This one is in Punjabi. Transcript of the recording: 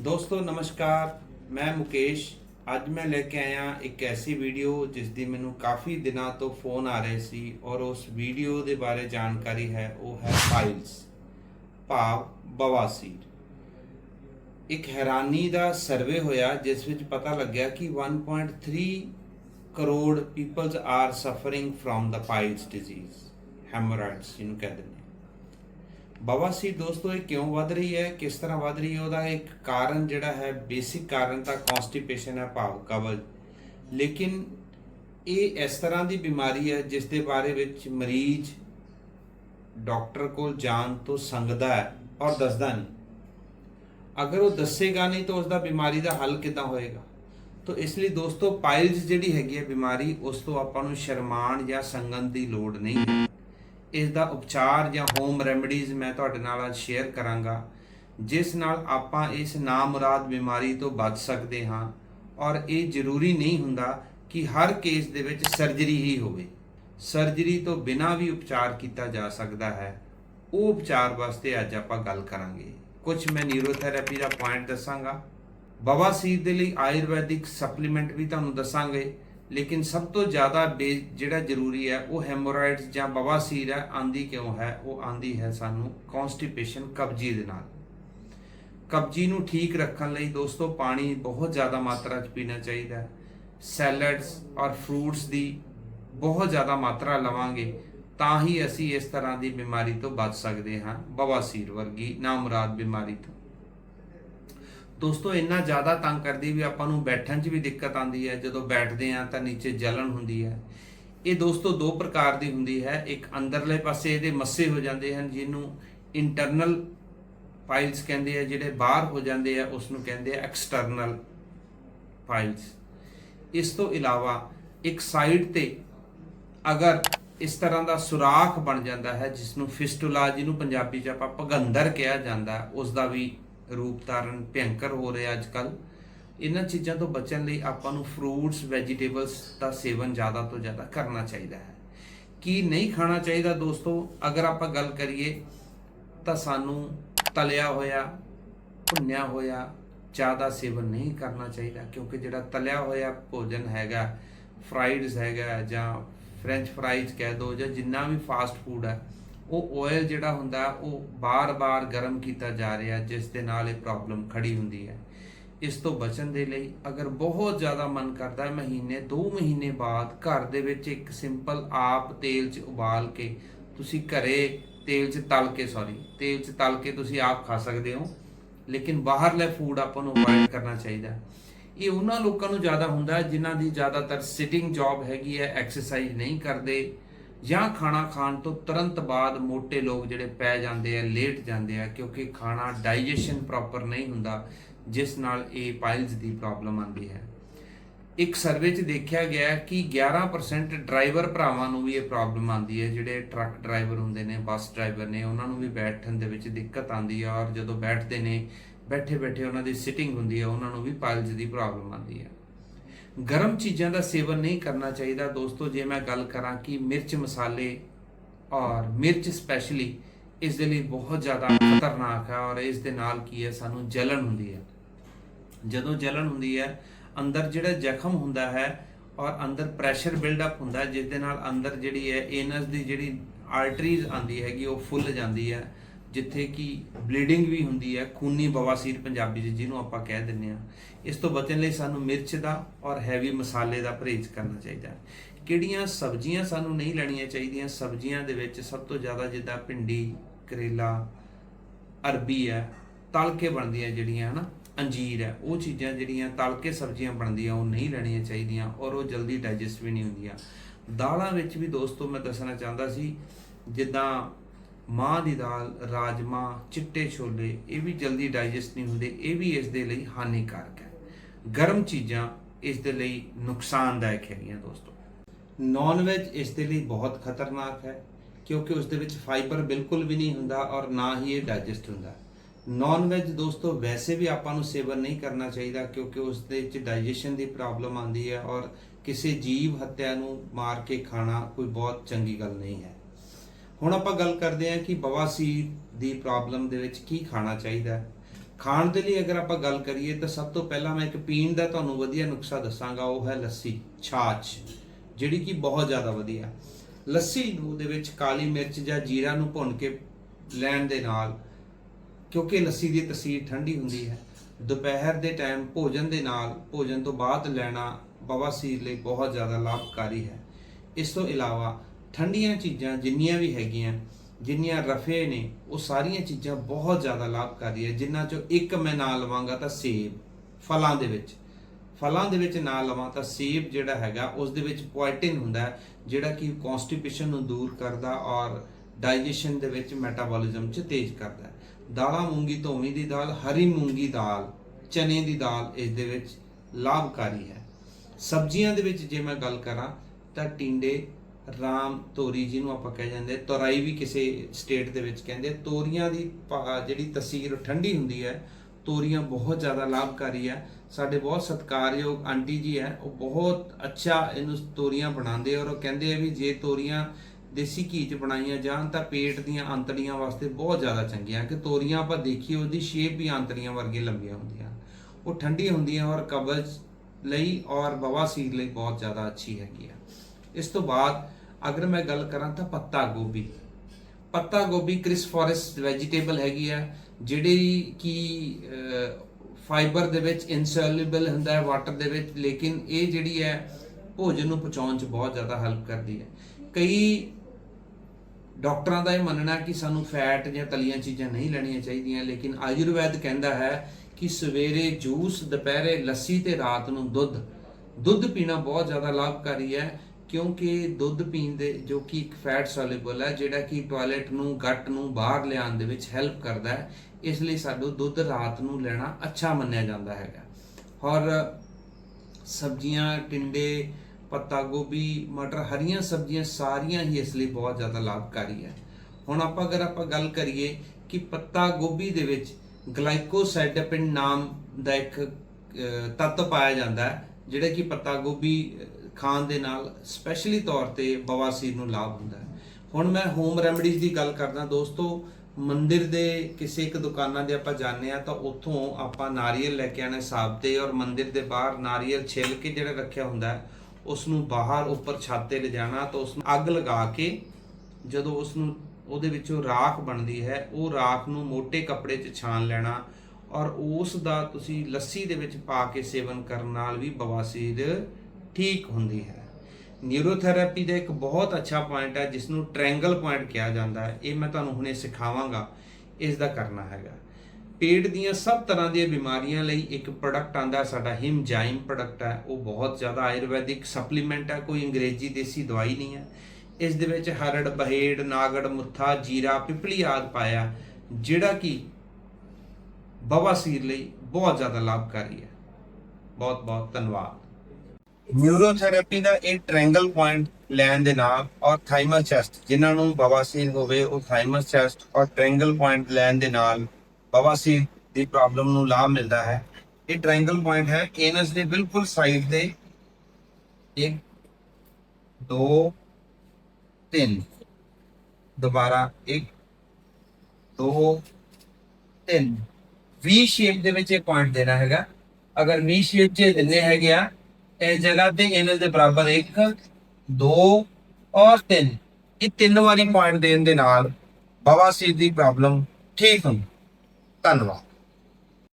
ਦੋਸਤੋ, ਨਮਸਕਾਰ। ਮੈਂ ਮੁਕੇਸ਼। ਅੱਜ ਮੈਂ ਲੈ ਕੇ ਆਇਆ ਇੱਕ ਐਸੀ ਵੀਡੀਓ ਜਿਸ ਦੀ ਮੈਨੂੰ ਕਾਫੀ ਦਿਨਾਂ ਤੋਂ ਫੋਨ ਆ ਰਹੇ ਸੀ ਔਰ ਉਸ ਵੀਡੀਓ ਦੇ ਬਾਰੇ ਜਾਣਕਾਰੀ ਹੈ, ਉਹ ਹੈ ਪਾਈਲਸ ਭਾਵ ਬਵਾਸੀਰ ਇੱਕ ਹੈਰਾਨੀ ਦਾ ਸਰਵੇ ਹੋਇਆ, ਜਿਸ ਵਿੱਚ ਪਤਾ ਲੱਗਿਆ ਕਿ 1.3 crore peoples are suffering from the piles disease haemorrhoids ਜਿਹਨੂੰ ਕਹਿੰਦੇ ਨੇ ਬਵਾਸੀਰ ਦੋਸਤੋ, ਇਹ ਕਿਉਂ ਵੱਧ ਰਹੀ ਹੈ? ਕਿਸ ਤਰ੍ਹਾਂ ਵੱਧ ਰਹੀ ਹੈ? ਉਹਦਾ ਇੱਕ ਕਾਰਨ ਜਿਹੜਾ ਹੈ, ਬੇਸਿਕ ਕਾਰਨ ਤਾਂ ਕਨਸਟੀਪੇਸ਼ਨ ਹੈ ਭਾਵ ਕਬਜ਼ ਲੇਕਿਨ ਇਹ ਇਸ ਤਰ੍ਹਾਂ ਦੀ ਬਿਮਾਰੀ ਹੈ ਜਿਸ ਦੇ ਬਾਰੇ ਵਿੱਚ ਮਰੀਜ਼ ਡਾਕਟਰ ਕੋਲ ਜਾਣ ਤੋਂ ਸੰਗਦਾ ਹੈ ਔਰ ਦੱਸਦਾ ਨਹੀਂ। ਅਗਰ ਉਹ ਦੱਸੇਗਾ ਨਹੀਂ ਤਾਂ ਉਸ ਦਾ ਬਿਮਾਰੀ ਦਾ ਹੱਲ ਕਿਦਾਂ ਹੋਏਗਾ? ਤੋ ਇਸ ਲਈ ਦੋਸਤੋ ਪਾਇਲਸ ਜਿਹੜੀ ਹੈਗੀ ਹੈ ਬਿਮਾਰੀ, ਉਸ ਤੋਂ ਆਪਾਂ ਨੂੰ ਸ਼ਰਮਾਨ ਜਾਂ ਸੰਗਨ ਦੀ ਲੋੜ ਨਹੀਂ। ਇਸ ਦਾ ਉਪਚਾਰ ਜਾਂ ਹੋਮ ਰੈਮਡੀਜ਼ ਮੈਂ ਤੁਹਾਡੇ ਨਾਲ ਅੱਜ ਸ਼ੇਅਰ ਕਰਾਂਗਾ, ਜਿਸ ਨਾਲ ਆਪਾਂ ਇਸ ਨਾਮੁਰਾਦ ਬਿਮਾਰੀ ਤੋਂ ਬਚ ਸਕਦੇ ਹਾਂ ਔਰ ਇਹ ਜ਼ਰੂਰੀ ਨਹੀਂ ਹੁੰਦਾ ਕਿ ਹਰ ਕੇਸ ਦੇ ਵਿੱਚ ਸਰਜਰੀ ਹੀ ਹੋਵੇ। ਸਰਜਰੀ ਤੋਂ ਬਿਨਾਂ ਵੀ ਉਪਚਾਰ ਕੀਤਾ ਜਾ ਸਕਦਾ ਹੈ। ਉਹ ਉਪਚਾਰ ਵਾਸਤੇ ਅੱਜ ਆਪਾਂ ਗੱਲ ਕਰਾਂਗੇ। ਕੁਝ ਮੈਂ ਨਿਊਰੋਥੈਰੇਪੀ ਦਾ ਪੁਆਇੰਟ ਦੱਸਾਂਗਾ। ਬਵਾਸੀਰ ਦੇ ਲਈ ਆਯੁਰਵੈਦਿਕ ਸਪਲੀਮੈਂਟ ਵੀ ਤੁਹਾਨੂੰ ਦੱਸਾਂਗੇ। ਲੇਕਿਨ ਸਭ ਤੋਂ ਜ਼ਿਆਦਾ ਬੇ- ਜਿਹੜਾ ਜ਼ਰੂਰੀ ਹੈ, ਉਹ ਹੈਮੋਰਾਇਡਸ ਜਾਂ ਬਵਾਸੀਰ ਹੈ, ਆਂਦੀ ਕਿਉਂ ਹੈ? ਉਹ ਆਂਦੀ ਹੈ ਸਾਨੂੰ ਕਨਸਟੀਪੇਸ਼ਨ ਕਬਜੀ ਦੇ ਨਾਲ। ਕਬਜੀ ਨੂੰ ਠੀਕ ਰੱਖਣ ਲਈ ਦੋਸਤੋ ਪਾਣੀ ਬਹੁਤ ਜ਼ਿਆਦਾ ਮਾਤਰਾ 'ਚ ਪੀਣਾ ਚਾਹੀਦਾ ਹੈ। ਸੈਲਡਸ ਔਰ ਫਰੂਟਸ ਦੀ ਬਹੁਤ ਜ਼ਿਆਦਾ ਮਾਤਰਾ ਲਵਾਂਗੇ, ਤਾਂ ਹੀ ਅਸੀਂ ਇਸ ਤਰ੍ਹਾਂ ਦੀ ਬਿਮਾਰੀ ਤੋਂ ਬਚ ਸਕਦੇ ਹਾਂ ਬਵਾਸੀਰ ਵਰਗੀ ਨਾਮੁਰਾਦ ਬਿਮਾਰੀ ਤੋਂ। ਦੋਸਤੋ, ਇੰਨਾ ਜ਼ਿਆਦਾ ਤੰਗ ਕਰਦੀ ਵੀ ਆਪਾਂ ਨੂੰ ਬੈਠਣ 'ਚ ਵੀ ਦਿੱਕਤ ਆਉਂਦੀ ਹੈ, ਜਦੋਂ ਬੈਠਦੇ ਆ ਤਾਂ ਨੀਚੇ ਜਲਨ ਹੁੰਦੀ ਹੈ। ਇਹ ਦੋਸਤੋ ਦੋ ਪ੍ਰਕਾਰ ਦੀ ਹੁੰਦੀ ਹੈ। ਇੱਕ ਅੰਦਰਲੇ ਪਾਸੇ ਇਹਦੇ ਮੱਸੇ ਹੋ ਜਾਂਦੇ ਹਨ, ਜਿਹਨੂੰ ਇੰਟਰਨਲ ਪਾਈਲਸ ਕਹਿੰਦੇ ਆ, ਜਿਹੜੇ ਬਾਹਰ ਹੋ ਜਾਂਦੇ ਆ ਉਸ ਨੂੰ ਕਹਿੰਦੇ ਆ ਐਕਸਟਰਨਲ ਪਾਈਲਸ ਇਸ ਤੋਂ ਇਲਾਵਾ ਇੱਕ ਸਾਈਡ ਤੇ ਅਗਰ ਇਸ ਤਰ੍ਹਾਂ ਦਾ ਸੁਰਾਖ ਬਣ ਜਾਂਦਾ ਹੈ ਜਿਸ ਨੂੰ ਫਿਸਟੂਲਾ ਜਿਹਨੂੰ ਪੰਜਾਬੀ ਚ ਆਪਾਂ ਭਗੰਦਰ ਕਿਹਾ ਜਾਂਦਾ ਉਸ ਦਾ ਵੀ ਰੂਪ ਧਾਰਨ ਭਿਅੰਕਰ ਹੋ ਰਿਹਾ ਅੱਜ ਕੱਲ ਇਹਨਾਂ ਚੀਜ਼ਾਂ ਤੋਂ ਬਚਣ ਲਈ ਆਪਾਂ ਨੂੰ ਫਰੂਟਸ ਵੈਜੀਟੇਬਲਸ ਦਾ ਸੇਵਨ ਜ਼ਿਆਦਾ ਤੋਂ ਜ਼ਿਆਦਾ ਕਰਨਾ ਚਾਹੀਦਾ ਹੈ। ਕੀ ਨਹੀਂ ਖਾਣਾ ਚਾਹੀਦਾ ਦੋਸਤੋ? ਅਗਰ ਆਪਾਂ ਗੱਲ ਕਰੀਏ ਤਾਂ ਸਾਨੂੰ ਤਲਿਆ ਹੋਇਆ, ਭੁੰਨਿਆ ਹੋਇਆ ਜ਼ਿਆਦਾ ਸੇਵਨ ਨਹੀਂ ਕਰਨਾ ਚਾਹੀਦਾ ਕਿਉਂਕਿ ਜਿਹੜਾ ਤਲਿਆ ਹੋਇਆ ਭੋਜਨ ਹੈਗਾ ਫਰਾਈਡਸ ਹੈਗਾ ਜਾਂ ਫ੍ਰੈਂਚ ਫਰਾਈਜ਼ ਕਹਿ ਦੋ ਜਾਂ ਜਿੰਨਾ ਵੀ ਫਾਸਟ ਫੂਡ ਹੈ ਉਹ ਆਇਲ ਜਿਹੜਾ ਹੁੰਦਾ ਉਹ ਬਾਰ-ਬਾਰ ਗਰਮ ਕੀਤਾ ਜਾ ਰਿਹਾ ਜਿਸ ਦੇ ਨਾਲ ਇਹ ਪ੍ਰੋਬਲਮ ਖੜੀ ਹੁੰਦੀ ਹੈ। ਇਸ ਤੋਂ ਬਚਣ ਦੇ ਲਈ ਅਗਰ ਬਹੁਤ ਜ਼ਿਆਦਾ ਮਨ ਕਰਦਾ ਹੈ, ਮਹੀਨੇ 2 ਮਹੀਨੇ ਬਾਅਦ ਘਰ ਦੇ ਵਿੱਚ ਇੱਕ ਸਿੰਪਲ ਆਪ ਤੇਲ 'ਚ ਉਬਾਲ ਕੇ ਤੁਸੀਂ ਘਰੇ ਤੇਲ 'ਚ ਤਲ ਕੇ ਸੌਰੀ ਤੇਲ 'ਚ ਤਲ ਕੇ ਤੁਸੀਂ ਆਪ ਖਾ ਸਕਦੇ ਹੋ। ਲੇਕਿਨ ਬਾਹਰਲੇ ਫੂਡ ਆਪਾਂ ਨੂੰ ਅਵੋਇਡ ਕਰਨਾ ਚਾਹੀਦਾ ਇਹ ਉਹਨਾਂ ਲੋਕਾਂ ਨੂੰ ਜ਼ਿਆਦਾ ਹੁੰਦਾ ਹੈ, ਜਿਨ੍ਹਾਂ ਦੀ ਜ਼ਿਆਦਾਤਰ ਸਿਟਿੰਗ ਜੌਬ ਹੈਗੀ ਹੈ ਐਕਸਰਸਾਈਜ਼ ਨਹੀਂ ਕਰਦੇ। ਜਾਂ ਖਾਣਾ ਖਾਣ ਤੋਂ ਤੁਰੰਤ ਬਾਅਦ ਮੋٹے ਲੋਕ ਜਿਹੜੇ ਪੈ ਜਾਂਦੇ ਆ, ਲੇਟ ਜਾਂਦੇ ਆ, ਕਿਉਂਕਿ ਖਾਣਾ ਡਾਈਜੈਸ਼ਨ ਪ੍ਰੋਪਰ ਨਹੀਂ ਹੁੰਦਾ, ਜਿਸ ਨਾਲ ਇਹ ਪਾਈਲਸ ਦੀ ਪ੍ਰੋਬਲਮ ਆਉਂਦੀ ਹੈ। ਇੱਕ ਸਰਵੇ 'ਚ ਦੇਖਿਆ ਗਿਆ ਕਿ 11% ਡਰਾਈਵਰ ਭਰਾਵਾਂ ਨੂੰ ਵੀ ਇਹ ਪ੍ਰੋਬਲਮ ਆਉਂਦੀ ਹੈ, ਜਿਹੜੇ ਟਰੱਕ ਡਰਾਈਵਰ ਹੁੰਦੇ ਨੇ ਬੱਸ ਡਰਾਈਵਰ ਨੇ, ਉਹਨਾਂ ਨੂੰ ਵੀ ਬੈਠਣ ਦੇ ਵਿੱਚ ਦਿੱਕਤ ਆਉਂਦੀ ਹੈ ਔਰ ਜਦੋਂ ਬੈਠਦੇ ਨੇ ਬੈਠੇ ਬੈਠੇ ਉਹਨਾਂ ਦੀ ਸਿਟਿੰਗ ਹੁੰਦੀ ਹੈ ਉਹਨਾਂ ਨੂੰ ਵੀ ਪਾਇਲਸ ਦੀ ਪ੍ਰੋਬਲਮ ਆਉਂਦੀ ਹੈ ਗਰਮ ਚੀਜ਼ਾਂ ਦਾ ਸੇਵਨ ਨਹੀਂ ਕਰਨਾ ਚਾਹੀਦਾ। ਦੋਸਤੋ, ਜੇ ਮੈਂ ਗੱਲ ਕਰਾਂ ਕਿ ਮਿਰਚ ਮਸਾਲੇ ਔਰ ਮਿਰਚ ਸਪੈਸ਼ਲੀ ਇਸ ਦੇ ਲਈ ਬਹੁਤ ਜ਼ਿਆਦਾ ਖਤਰਨਾਕ ਹੈ ਔਰ ਇਸ ਦੇ ਨਾਲ ਕੀ ਹੈ? ਸਾਨੂੰ ਜਲਨ ਹੁੰਦੀ ਹੈ। ਜਦੋਂ ਜਲਨ ਹੁੰਦੀ ਹੈ, ਅੰਦਰ ਜਿਹੜਾ ਜ਼ਖਮ ਹੁੰਦਾ ਹੈ ਔਰ ਅੰਦਰ ਪ੍ਰੈਸ਼ਰ ਬਿਲਡ ਅਪ ਹੁੰਦਾ ਜਿਸ ਦੇ ਨਾਲ ਅੰਦਰ ਜਿਹੜੀ ਹੈ ਏਨਸ ਦੀ ਜਿਹੜੀ ਆਰਟਰੀਜ਼ ਆਂਦੀ ਹੈਗੀ, ਉਹ ਫੁੱਲ ਜਾਂਦੀ ਹੈ। ਜਿੱਥੇ ਕਿ ਬਲੀਡਿੰਗ ਵੀ ਹੁੰਦੀ ਹੈ, ਖੂਨੀ ਬਵਾਸੀਰ ਪੰਜਾਬੀ ਚ, ਜਿਹਨੂੰ ਆਪਾਂ ਕਹਿ ਦਿੰਦੇ ਆ ਇਸ ਤੋਂ ਬਚਣ ਲਈ ਸਾਨੂੰ ਮਿਰਚ ਦਾ ਔਰ ਹੈਵੀ ਮਸਾਲੇ ਦਾ ਪਰਹੇਜ਼ ਕਰਨਾ ਚਾਹੀਦਾ ਹੈ। ਕਿਹੜੀਆਂ ਸਬਜ਼ੀਆਂ ਸਾਨੂੰ ਨਹੀਂ ਲੈਣੀਆਂ ਚਾਹੀਦੀਆਂ? ਸਬਜ਼ੀਆਂ ਦੇ ਵਿੱਚ ਸਭ ਤੋਂ ਜ਼ਿਆਦਾ ਜਿੱਦਾਂ ਭਿੰਡੀ, ਕਰੇਲਾ, ਅਰਬੀ ਹੈ ਤਲ ਕੇ ਬਣਦੀਆਂ ਜਿਹੜੀਆਂ, ਹਨਾ? ਅੰਜੀਰ ਹੈ, ਉਹ ਚੀਜ਼ਾਂ ਜਿਹੜੀਆਂ ਤਲ ਕੇ ਸਬਜ਼ੀਆਂ ਬਣਦੀਆਂ, ਉਹ ਨਹੀਂ ਲੈਣੀਆਂ ਚਾਹੀਦੀਆਂ ਔਰ ਉਹ ਜਲਦੀ ਡਾਈਜੈਸਟ ਵੀ ਨਹੀਂ ਹੁੰਦੀਆਂ। ਦਾਲਾਂ ਵਿੱਚ ਵੀ ਦੋਸਤੋ ਮੈਂ ਦੱਸਣਾ ਚਾਹੁੰਦਾ ਸੀ, ਜਿੱਦਾਂ ਮਾਂ ਦੀ ਦਾਲ, ਰਾਜਮਾ, ਚਿੱਟੇ ਛੋਲੇ, ਇਹ ਵੀ ਜਲਦੀ ਡਾਈਜੈਸਟ ਨਹੀਂ ਹੁੰਦੇ, ਇਹ ਵੀ ਇਸ ਦੇ ਲਈ ਹਾਨੀਕਾਰਕ ਹੈ। ਗਰਮ ਚੀਜ਼ਾਂ ਇਸ ਦੇ ਲਈ ਨੁਕਸਾਨਦਾਇਕ ਹੈਗੀਆਂ ਦੋਸਤੋ। ਨਾਨ ਵੈਜ ਇਸ ਦੇ ਲਈ ਬਹੁਤ ਖਤਰਨਾਕ ਹੈ, ਕਿਉਂਕਿ ਉਸ ਦੇ ਵਿੱਚ ਫਾਈਬਰ ਬਿਲਕੁਲ ਵੀ ਨਹੀਂ ਹੁੰਦਾ ਔਰ ਨਾ ਹੀ ਇਹ ਡਾਈਜੈਸਟ ਹੁੰਦਾ। ਨਾਨ ਵੈਜ ਦੋਸਤੋ, ਵੈਸੇ ਵੀ ਆਪਾਂ ਨੂੰ ਸੇਵਨ ਨਹੀਂ ਕਰਨਾ ਚਾਹੀਦਾ, ਕਿਉਂਕਿ ਉਸ ਦੇ ਵਿੱਚ ਡਾਈਜੈਸ਼ਨ ਦੀ ਪ੍ਰੋਬਲਮ ਆਉਂਦੀ ਹੈ ਔਰ ਕਿਸੇ ਜੀਵ ਹੱਤਿਆ ਨੂੰ ਮਾਰ ਕੇ ਖਾਣਾ ਕੋਈ ਬਹੁਤ ਚੰਗੀ ਗੱਲ ਨਹੀਂ ਹੈ। ਹੁਣ ਆਪਾਂ ਗੱਲ ਕਰਦੇ ਹਾਂ ਕਿ ਬਵਾਸੀਰ ਦੀ ਪ੍ਰੋਬਲਮ ਦੇ ਵਿੱਚ ਕੀ ਖਾਣਾ ਚਾਹੀਦਾ ਹੈ। ਖਾਣ ਦੇ ਲਈ ਅਗਰ ਆਪਾਂ ਗੱਲ ਕਰੀਏ ਤਾਂ ਸਭ ਤੋਂ ਪਹਿਲਾਂ ਮੈਂ ਇੱਕ ਪੀਣ ਦਾ ਤੁਹਾਨੂੰ ਵਧੀਆ ਨੁਸਖਾ ਦੱਸਾਂਗਾ, ਉਹ ਹੈ ਲੱਸੀ, ਛਾਛ, ਜਿਹੜੀ ਕਿ ਬਹੁਤ ਜ਼ਿਆਦਾ ਵਧੀਆ। ਲੱਸੀ ਨੂੰ ਦੇ ਵਿੱਚ ਕਾਲੀ ਮਿਰਚ ਜਾਂ ਜੀਰਾ ਨੂੰ ਭੁੰਨ ਕੇ ਲੈਣ ਦੇ ਨਾਲ, ਕਿਉਂਕਿ ਲੱਸੀ ਦੀ ਤਸੀਰ ਠੰਡੀ ਹੁੰਦੀ ਹੈ, ਦੁਪਹਿਰ ਦੇ ਟਾਈਮ ਭੋਜਨ ਦੇ ਨਾਲ, ਭੋਜਨ ਤੋਂ ਬਾਅਦ ਲੈਣਾ ਬਵਾਸੀਰ ਲਈ ਬਹੁਤ ਜ਼ਿਆਦਾ ਲਾਭਕਾਰੀ ਹੈ। ਇਸ ਤੋਂ ਇਲਾਵਾ ਠੰਡੀਆਂ ਚੀਜ਼ਾਂ ਜਿੰਨੀਆਂ ਵੀ ਹੈਗੀਆਂ, ਜਿੰਨੀਆਂ ਰਫੇ ਨੇ, ਉਹ ਸਾਰੀਆਂ ਚੀਜ਼ਾਂ ਬਹੁਤ ਜ਼ਿਆਦਾ ਲਾਭਕਾਰੀ ਹੈ ਜਿਨ੍ਹਾਂ ਚੋਂ ਇੱਕ ਮੈਂ ਨਾ ਲਵਾਂਗਾ ਤਾਂ ਸੇਬ, ਫਲਾਂ ਦੇ ਵਿੱਚ। ਫਲਾਂ ਦੇ ਵਿੱਚ ਨਾ ਲਵਾਂ ਤਾਂ ਸੇਬ ਜਿਹੜਾ ਹੈਗਾ, ਉਸ ਦੇ ਵਿੱਚ ਕੁਆਇਟਿਨ ਹੁੰਦਾ ਜਿਹੜਾ ਕਿ ਕਨਸਟੀਪੇਸ਼ਨ ਨੂੰ ਦੂਰ ਕਰਦਾ ਔਰ ਡਾਈਜੈਸ਼ਨ ਦੇ ਵਿੱਚ ਮੈਟਾਬੋਲਿਜ਼ਮ 'ਚ ਤੇਜ਼ ਕਰਦਾ ਦਾਲਾਂ ਮੂੰਗੀ, ਧੋਵੀਂ ਦੀ ਦਾਲ, ਹਰੀ ਮੂੰਗੀ ਦਾਲ, ਚਨੇ ਦੀ ਦਾਲ ਇਸ ਦੇ ਵਿੱਚ ਲਾਭਕਾਰੀ ਹੈ। ਸਬਜ਼ੀਆਂ ਦੇ ਵਿੱਚ ਜੇ ਮੈਂ ਗੱਲ ਕਰਾਂ ਤਾਂ ਟਿੰਡੇ ਰਾਮ ਤੋਰੀ ਜਿਹਨੂੰ ਆਪਾਂ ਕਹਿ ਜਾਂਦੇ ਤੋਰਾਈ ਵੀ ਕਿਸੇ ਸਟੇਟ ਦੇ ਵਿੱਚ ਕਹਿੰਦੇ ਤੋਰੀਆਂ ਦੀ ਪਾ- ਜਿਹੜੀ ਤਸੀਰ ਠੰਡੀ ਹੁੰਦੀ ਹੈ, ਤੋਰੀਆਂ ਬਹੁਤ ਜ਼ਿਆਦਾ ਲਾਭਕਾਰੀ ਹੈ। ਸਾਡੇ ਬਹੁਤ ਸਤਿਕਾਰਯੋਗ ਆਂਟੀ ਜੀ ਹੈ, ਉਹ ਬਹੁਤ ਅੱਛਾ ਇਹਨੂੰ ਤੋਰੀਆਂ ਬਣਾਉਂਦੇ ਔਰ ਉਹ ਕਹਿੰਦੇ ਆ ਵੀ ਜੇ ਤੋਰੀਆਂ ਦੇਸੀ ਘੀ ਚ ਬਣਾਈਆਂ ਜਾਣ ਤਾਂ ਪੇਟ ਦੀਆਂ ਆਂਤੜੀਆਂ ਵਾਸਤੇ ਬਹੁਤ ਜ਼ਿਆਦਾ ਚੰਗੀਆਂ ਕਿ ਤੋਰੀਆਂ ਆਪਾਂ ਦੇਖੀਏ, ਉਹਦੀ ਸ਼ੇਪ ਵੀ ਆਂਤੜੀਆਂ ਵਰਗੇ ਲੰਬੀਆਂ ਹੁੰਦੀਆਂ ਉਹ ਠੰਡੀ ਹੁੰਦੀਆਂ ਔਰ ਕਬਜ਼ ਲਈ ਔਰ ਬਵਾਸੀਰ ਲਈ ਬਹੁਤ ਜ਼ਿਆਦਾ ਅੱਛੀ ਹੈਗੀ ਆ। ਇਸ ਤੋਂ ਬਾਅਦ ਅਗਰ ਮੈਂ ਗੱਲ ਕਰਾਂ ਤਾਂ ਪੱਤਾ ਗੋਭੀ। ਪੱਤਾ ਗੋਭੀ ਕ੍ਰਿਸਫੋਰਸ ਵੈਜੀਟੇਬਲ ਹੈਗੀ ਆ, ਜਿਹੜੀ ਕਿ ਫਾਈਬਰ ਦੇ ਵਿੱਚ ਇਨਸੋਲੂਬਲ ਹੁੰਦਾ ਹੈ ਵਾਟਰ ਦੇ ਵਿੱਚ, ਲੇਕਿਨ ਇਹ ਜਿਹੜੀ ਹੈ, ਭੋਜਨ ਨੂੰ ਪਚਾਉਣ 'ਚ ਬਹੁਤ ਜ਼ਿਆਦਾ ਹੈਲਪ ਕਰਦੀ ਹੈ। ਕਈ ਡਾਕਟਰਾਂ ਦਾ ਇਹ ਮੰਨਣਾ ਕਿ ਸਾਨੂੰ ਫੈਟ ਜਾਂ ਤਲੀਆਂ ਚੀਜ਼ਾਂ ਨਹੀਂ ਲੈਣੀਆਂ ਚਾਹੀਦੀਆਂ, ਲੇਕਿਨ ਆਯੁਰਵੈਦ ਕਹਿੰਦਾ ਹੈ ਕਿ ਸਵੇਰੇ ਜੂਸ, ਦੁਪਹਿਰੇ ਲੱਸੀ ਤੇ ਰਾਤ ਨੂੰ ਦੁੱਧ। ਦੁੱਧ ਪੀਣਾ ਬਹੁਤ ਜ਼ਿਆਦਾ ਲਾਭਕਾਰੀ ਹੈ ਕਿਉਂਕਿ ਦੁੱਧ ਪੀਣ ਦੇ, ਜੋ ਕਿ ਇੱਕ ਫੈਟ ਸੋਲੂਬਲ ਹੈ, ਜਿਹੜਾ ਕਿ ਟਾਇਲਟ ਨੂੰ ਗੱਟ ਨੂੰ ਬਾਹਰ ਲਿਆਉਣ ਦੇ ਵਿੱਚ ਹੈਲਪ ਕਰਦਾ ਹੈ, ਇਸ ਲਈ ਸਾਨੂੰ ਦੁੱਧ ਰਾਤ ਨੂੰ ਲੈਣਾ ਅੱਛਾ ਮੰਨਿਆ ਜਾਂਦਾ ਹੈਗਾ। ਔਰ ਸਬਜ਼ੀਆਂ, ਟਿੰਡੇ, ਪੱਤਾ ਗੋਭੀ, ਮਟਰ, ਹਰੀਆਂ ਸਬਜ਼ੀਆਂ ਸਾਰੀਆਂ ਹੀ ਇਸ ਲਈ ਬਹੁਤ ਜ਼ਿਆਦਾ ਲਾਭਕਾਰੀ ਹੈ। ਹੁਣ ਆਪਾਂ ਅਗਰ ਆਪਾਂ ਗੱਲ ਕਰੀਏ ਕਿ ਪੱਤਾ ਗੋਭੀ ਦੇ ਵਿੱਚ ਗਲਾਈਕੋਸਾਈਡਪਿਨ ਨਾਮ ਦਾ ਇੱਕ ਤੱਤ ਪਾਇਆ ਜਾਂਦਾ ਹੈ ਜਿਹੜੇ ਕਿ ਪੱਤਾ ਗੋਭੀ ਖਾਣ ਦੇ ਨਾਲ ਸਪੈਸ਼ਲੀ ਤੌਰ ਤੇ ਬਵਾਸੀਰ ਨੂੰ ਲਾਭ ਹੁੰਦਾ ਹੈ। ਹੁਣ ਮੈਂ ਹੋਮ ਰੈਮਡੀਜ਼ ਦੀ ਗੱਲ ਕਰਦਾ, ਦੋਸਤੋ, ਮੰਦਿਰ ਦੇ ਕਿਸੇ ਇੱਕ ਦੁਕਾਨਾਂ ਦੇ ਆਪਾਂ ਜਾਂਦੇ ਆ ਤਾਂ ਉੱਥੋਂ ਆਪਾਂ ਨਾਰੀਅਲ ਲੈ ਕੇ ਆਣੇ ਸਾਬਤੇ ਔਰ ਮੰਦਿਰ ਦੇ ਬਾਹਰ ਨਾਰੀਅਲ ਛਿੱਲ ਕੇ ਜਿਹੜਾ ਰੱਖਿਆ ਹੁੰਦਾ ਹੈ ਉਸ ਨੂੰ ਬਾਹਰ ਉੱਪਰ ਛੱਤ ਤੇ ਲਿਜਾਣਾ ਤਾਂ ਉਸ ਨੂੰ ਅੱਗ ਲਗਾ ਕੇ ਜਦੋਂ ਉਸ ਨੂੰ ਉਹਦੇ ਵਿੱਚੋਂ ਰਾਖ ਬਣਦੀ ਹੈ, ਉਹ ਰਾਖ ਨੂੰ ਮੋٹے ਕੱਪੜੇ 'ਚ ਛਾਣ ਲੈਣਾ ਔਰ ਉਸ ਦਾ ਤੁਸੀਂ ਲੱਸੀ ਦੇ ਵਿੱਚ ਪਾ ਕੇ ਸੇਵਨ ਕਰਨ ਨਾਲ ਵੀ ਬਵਾਸੀਰ ਠੀਕ ਹੁੰਦੀ ਹੈ। ਨਿਊਰੋਥੈਰੇਪੀ ਦਾ ਇੱਕ ਬਹੁਤ ਅੱਛਾ ਪੁਆਇੰਟ ਹੈ ਜਿਸ ਨੂੰ ਟ੍ਰਾਇੰਗਲ ਪੁਆਇੰਟ ਕਿਹਾ ਜਾਂਦਾ ਹੈ। ਇਹ ਮੈਂ ਤੁਹਾਨੂੰ ਹੁਣੇ ਸਿਖਾਵਾਂਗਾ, ਇਸ ਦਾ ਕਰਨਾ ਹੈਗਾ। ਪੇਟ ਦੀਆਂ ਸਭ ਤਰ੍ਹਾਂ ਦੀਆਂ ਬਿਮਾਰੀਆਂ ਲਈ ਇੱਕ ਪ੍ਰੋਡਕਟ ਆਂਦਾ ਸਾਡਾ ਹਿਮਜਾਈਮ ਪ੍ਰੋਡਕਟ ਹੈ। ਉਹ ਬਹੁਤ ਜ਼ਿਆਦਾ ਆਯੁਰਵੈਦਿਕ ਸਪਲੀਮੈਂਟ ਹੈ, ਕੋਈ ਅੰਗਰੇਜ਼ੀ ਦੇਸੀ ਦਵਾਈ ਨਹੀਂ ਹੈ। ਇਸ ਦੇ ਵਿੱਚ ਹਰੜ, ਬਹੇੜ, ਨਾਗੜ ਮੁੱਥਾ ਜੀਰਾ, ਪਿਪਲੀ ਆਦਿ ਪਾਇਆ, ਜਿਹੜਾ ਕਿ ਬਵਾਸੀਰ ਲਈ ਬਹੁਤ ਜ਼ਿਆਦਾ ਲਾਭਕਾਰੀ ਹੈ। ਬਹੁਤ ਬਹੁਤ ਧੰਨਵਾਦ। ਨਿਊਰੋਥੈਰੇਪੀ ਦਾ ਇਹ ਟ੍ਰਾਇੰਗਲ ਪੁਆਇੰਟ ਲੈਣ ਦੇ ਨਾਲ ਔਰ ਥਾਈਮਸ ਚੈਸਟ ਜਿਨ੍ਹਾਂ ਨੂੰ ਬਵਾਸੀਰ ਹੋਵੇ, ਉਹ ਥਾਈਮਸ ਚੈਸਟ ਔਰ ਟ੍ਰਾਇੰਗਲ ਪੁਆਇੰਟ ਲੈਣ ਦੇ ਨਾਲ ਬਵਾਸੀਰ ਦੀ ਪ੍ਰੋਬਲਮ ਨੂੰ ਲਾਭ ਮਿਲਦਾ ਹੈ। ਇਹ ਟ੍ਰਾਇੰਗਲ ਪੁਆਇੰਟ ਹੈ ਏਨਸ ਦੇ ਬਿਲਕੁਲ ਸਾਈਡ ਤੇ 1 2 3 ਦੁਬਾਰਾ 1 2 3 ਵੀ ਸ਼ੇਪ ਦੇ ਵਿੱਚ ਇਹ ਪੁਆਇੰਟ ਦੇਣਾ ਹੈਗਾ। ਅਗਰ ਵੀ ਸ਼ੇਪ 'ਚ ਦਿੰਦੇ ਹੈਗੇ ਆ ਇਸ ਜਗ੍ਹਾ ਤੇ ਇਹਨਾਂ ਦੇ ਬਰਾਬਰ 1 2 ਔਰ 3 ਇਹ ਤਿੰਨ ਵਾਰੀ ਪੁਆਇੰਟ ਦੇਣ ਦੇ ਨਾਲ ਬਵਾਸੀਰ ਦੀ ਪ੍ਰੋਬਲਮ ਠੀਕ ਹੁੰਦੀ। ਧੰਨਵਾਦ।